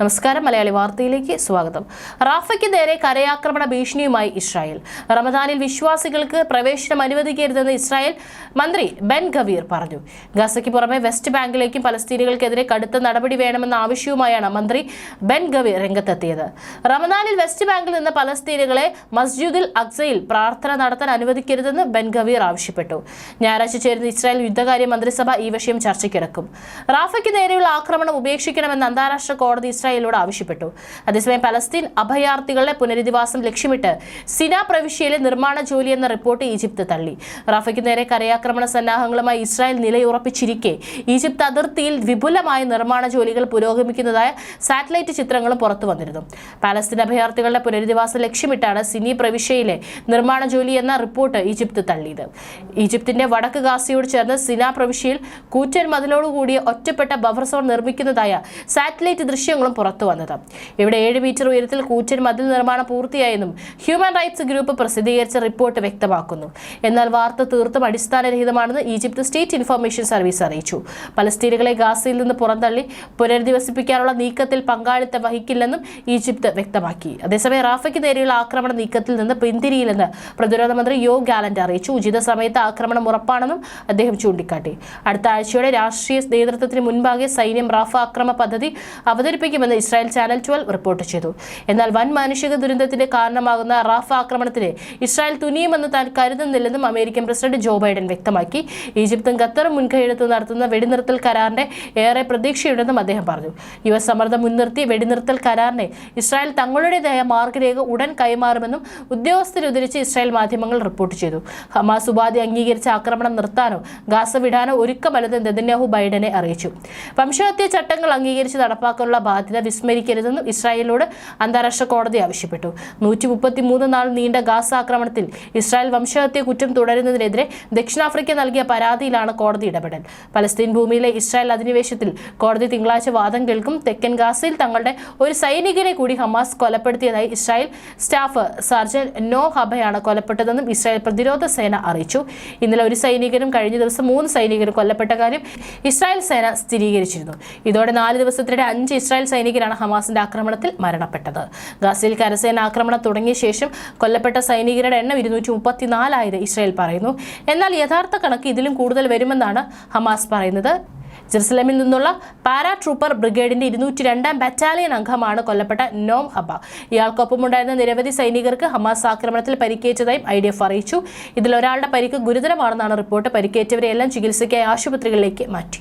നമസ്കാരം മലയാളി വാർത്തയിലേക്ക് സ്വാഗതം. റാഫയ്ക്ക് നേരെ കരയാക്രമണ ഭീഷണിയുമായി ഇസ്രായേൽ. റമദാനിൽ വിശ്വാസികൾക്ക് പ്രവേശനം അനുവദിക്കരുതെന്ന് ഇസ്രായേൽ മന്ത്രി ബെൻ ഗവീർ പറഞ്ഞു. ഗസയ്ക്ക് പുറമെ വെസ്റ്റ് ബാങ്കിലേക്കും പലസ്തീനികൾക്കെതിരെ കടുത്ത നടപടി വേണമെന്ന ആവശ്യവുമായാണ് മന്ത്രി ബെൻ ഗവീർ രംഗത്തെത്തിയത്. റമദാനിൽ വെസ്റ്റ് ബാങ്കിൽ നിന്ന് പലസ്തീനികളെ മസ്ജിദുൽ അക്സയിൽ പ്രാർത്ഥന നടത്താൻ അനുവദിക്കരുതെന്ന് ബെൻ ഗവീർ ആവശ്യപ്പെട്ടു. ഞായറാഴ്ച ചേരുന്ന ഇസ്രായേൽ യുദ്ധകാര്യ മന്ത്രിസഭ ഈ വിഷയം ചർച്ചയ്ക്കിടക്കും റാഫയ്ക്ക് നേരെയുള്ള ആക്രമണം ഉപേക്ഷിക്കണമെന്ന് അന്താരാഷ്ട്ര കോടതി ഇസ്രായേലിനോട് ആവശ്യപ്പെട്ടു. അതേസമയം പലസ്തീൻ അഭയാർത്ഥികളുടെ പുനരധിവാസം ലക്ഷ്യമിട്ട് സിന പ്രവിശ്യയിലെ നിർമ്മാണ ജോലി എന്ന റിപ്പോർട്ട് ഈജിപ്ത് തള്ളി. റാഫയ്ക്ക് നേരെ കരയാക്രമണ സന്നാഹങ്ങളുമായി ഇസ്രായേൽ നിലയുറപ്പിച്ചിരിക്കെ. ഈജിപ്ത് അതിർത്തിയിൽ വിപുലമായ നിർമ്മാണ ജോലികൾ പുരോഗമിക്കുന്നതായ സാറ്റലൈറ്റ് ചിത്രങ്ങളും പുറത്തു വന്നിരുന്നു. പാലസ്തീൻ അഭയാർത്ഥികളുടെ പുനരധിവാസം ലക്ഷ്യമിട്ടാണ് സിനി പ്രവിശ്യയിലെ നിർമ്മാണ ജോലി എന്ന റിപ്പോർട്ട് ഈജിപ്ത് തള്ളിയത്. ഈജിപ്തിന്റെ വടക്ക് ഗാസയോട് ചേർന്ന് സിന പ്രവിശ്യയിൽ കൂറ്റൻ മതിലോടുകൂടിയ ഒറ്റപ്പെട്ട ബഫർ സോൺ നിർമ്മിക്കുന്നതായ സാറ്റലൈറ്റ് ദൃശ്യങ്ങളും പുറത്തു വന്നത്. ഇവിടെ ഏഴ് മീറ്റർ ഉയരത്തിൽ കൂറ്റൻ മതിൽ നിർമ്മാണം പൂർത്തിയായെന്നും ഹ്യൂമൻ റൈറ്റ്സ് ഗ്രൂപ്പ് പ്രസിദ്ധീകരിച്ച റിപ്പോർട്ട് വ്യക്തമാക്കുന്നു. എന്നാൽ വാർത്ത തീർത്തും അടിസ്ഥാനരഹിതമാണെന്ന് ഈജിപ്ത് സ്റ്റേറ്റ് ഇൻഫർമേഷൻ സർവീസ് അറിയിച്ചു. പലസ്തീനുകളെ ഗാസയിൽ നിന്ന് പുറന്തള്ളി പുനരധിവസിപ്പിക്കാനുള്ള നീക്കത്തിൽ പങ്കാളിത്തം വഹിക്കില്ലെന്നും ഈജിപ്ത് വ്യക്തമാക്കി. അതേസമയം റാഫയ്ക്ക് നേരെയുള്ള ആക്രമണ നീക്കത്തിൽ നിന്ന് പിന്തിരിയില്ലെന്ന് പ്രതിരോധ മന്ത്രി യോ ഗാലന്റ് അറിയിച്ചു. ഉചിത സമയത്ത് ആക്രമണം ഉറപ്പാണെന്നും അദ്ദേഹം ചൂണ്ടിക്കാട്ടി. അടുത്ത ആഴ്ചയോടെ രാഷ്ട്രീയ നേതൃത്വത്തിന് മുൻപാകെ സൈന്യം റാഫ ആക്രമ പദ്ധതി അവതരിപ്പിക്കുമെന്ന് ഇസ്രായേൽ ചാനൽ ട്വൽവ് റിപ്പോർട്ട് ചെയ്തു. എന്നാൽ വൻ മാനുഷിക ദുരന്തത്തിന് കാരണമാകുന്ന റാഫ ആക്രമണത്തിന് ഇസ്രായേൽ തുനിയുമെന്ന് താൻ കരുതുന്നില്ലെന്നും അമേരിക്കൻ പ്രസിഡന്റ് ജോ ബൈഡൻ വ്യക്തമാക്കി. ഈജിപ്തും ഖത്തറും മുൻകൈയെടുത്ത് നടത്തുന്ന വെടിനിർത്തൽ കരാറിന്റെ ഏറെ പ്രതീക്ഷയുണ്ടെന്നും അദ്ദേഹം പറഞ്ഞു. യു എസ് സമ്മർദ്ദം മുൻനിർത്തി വെടിനിർത്തൽ കരാറിനെ ഇസ്രായേൽ തങ്ങളുടേതായ മാർഗരേഖ ഉടൻ കൈമാറുമെന്നും ഉദ്യോഗസ്ഥരുദ്ധരിച്ച് ഇസ്രായേൽ മാധ്യമങ്ങൾ റിപ്പോർട്ട് ചെയ്തു. ഹമാസ് ഉപാധി അംഗീകരിച്ച ആക്രമണം നിർത്താനോ ഗാസ വിടാനോ ഒരുക്കമല്ലെന്ന് നെതന്യാഹു ബൈഡനെ അറിയിച്ചു. വംശഹത്യ ചട്ടങ്ങൾ അംഗീകരിച്ച് നടപ്പാക്കാനുള്ള ബാധ്യത വിസ്മരിക്കരുതെന്നും ഇസ്രായേലിനോട് അന്താരാഷ്ട്ര കോടതി ആവശ്യപ്പെട്ടു. നൂറ്റി മുപ്പത്തി മൂന്ന് നാൾ നീണ്ട ഗാസ ആക്രമണത്തിൽ ഇസ്രായേൽ വംശഹത്യ കുറ്റം തുടരുന്നതിനെതിരെ ദക്ഷിണാഫ്രിക്ക നൽകിയ പരാതിയിലാണ് കോടതി ഇടപെടൽ. പലസ്തീൻ ഭൂമിയിലെ ഇസ്രായേൽ അധിനിവേശത്തിൽ കോടതി തിങ്കളാഴ്ച വാദം കേൾക്കും. തെക്കൻ ഗാസയിൽ തങ്ങളുടെ ഒരു സൈനികനെ കൂടി ഹമാസ് കൊലപ്പെടുത്തിയതായി ഇസ്രായേൽ സ്റ്റാഫ് സർജൻ നോ ഹബയാണ് കൊലപ്പെട്ടതെന്നും ഇസ്രായേൽ പ്രതിരോധ സേന അറിയിച്ചു. ഇന്നലെ ഒരു സൈനികനും കഴിഞ്ഞ ദിവസം മൂന്ന് സൈനികരും കൊല്ലപ്പെട്ട കാര്യം ഇസ്രായേൽ സേന സ്ഥിരീകരിച്ചിരുന്നു. ഇതോടെ നാല് ദിവസത്തിനിടെ അഞ്ച് ഇസ്രായേൽ സൈനികരാണ് ഹമാസിന്റെ ആക്രമണത്തിൽ മരണപ്പെട്ടത്. ഗാസയിൽ കരസേന ആക്രമണം തുടങ്ങിയ ശേഷം കൊല്ലപ്പെട്ട സൈനികരുടെ എണ്ണം ഇരുന്നൂറ്റി മുപ്പത്തിനാലായത് ഇസ്രായേൽ പറയുന്നു. എന്നാൽ യഥാർത്ഥ കണക്ക് ഇതിലും കൂടുതൽ വരുമെന്നാണ് ഹമാസ് പറയുന്നത്. ജെറുസലമിൽ നിന്നുള്ള പാരാ ട്രൂപ്പർ ബ്രിഗേഡിന്റെ ഇരുന്നൂറ്റി രണ്ടാം ബറ്റാലിയൻ അംഗമാണ് കൊല്ലപ്പെട്ട നോം ഹബ. ഇയാൾക്കൊപ്പമുണ്ടായിരുന്ന നിരവധി സൈനികർക്ക് ഹമാസ് ആക്രമണത്തിൽ പരിക്കേറ്റതായും ഐ ഡി എഫ് അറിയിച്ചു. ഇതിൽ ഒരാളുടെ പരിക്ക് ഗുരുതരമാണെന്നാണ് റിപ്പോർട്ട്. പരിക്കേറ്റവരെയെല്ലാം ചികിത്സയ്ക്കായി ആശുപത്രികളിലേക്ക് മാറ്റി.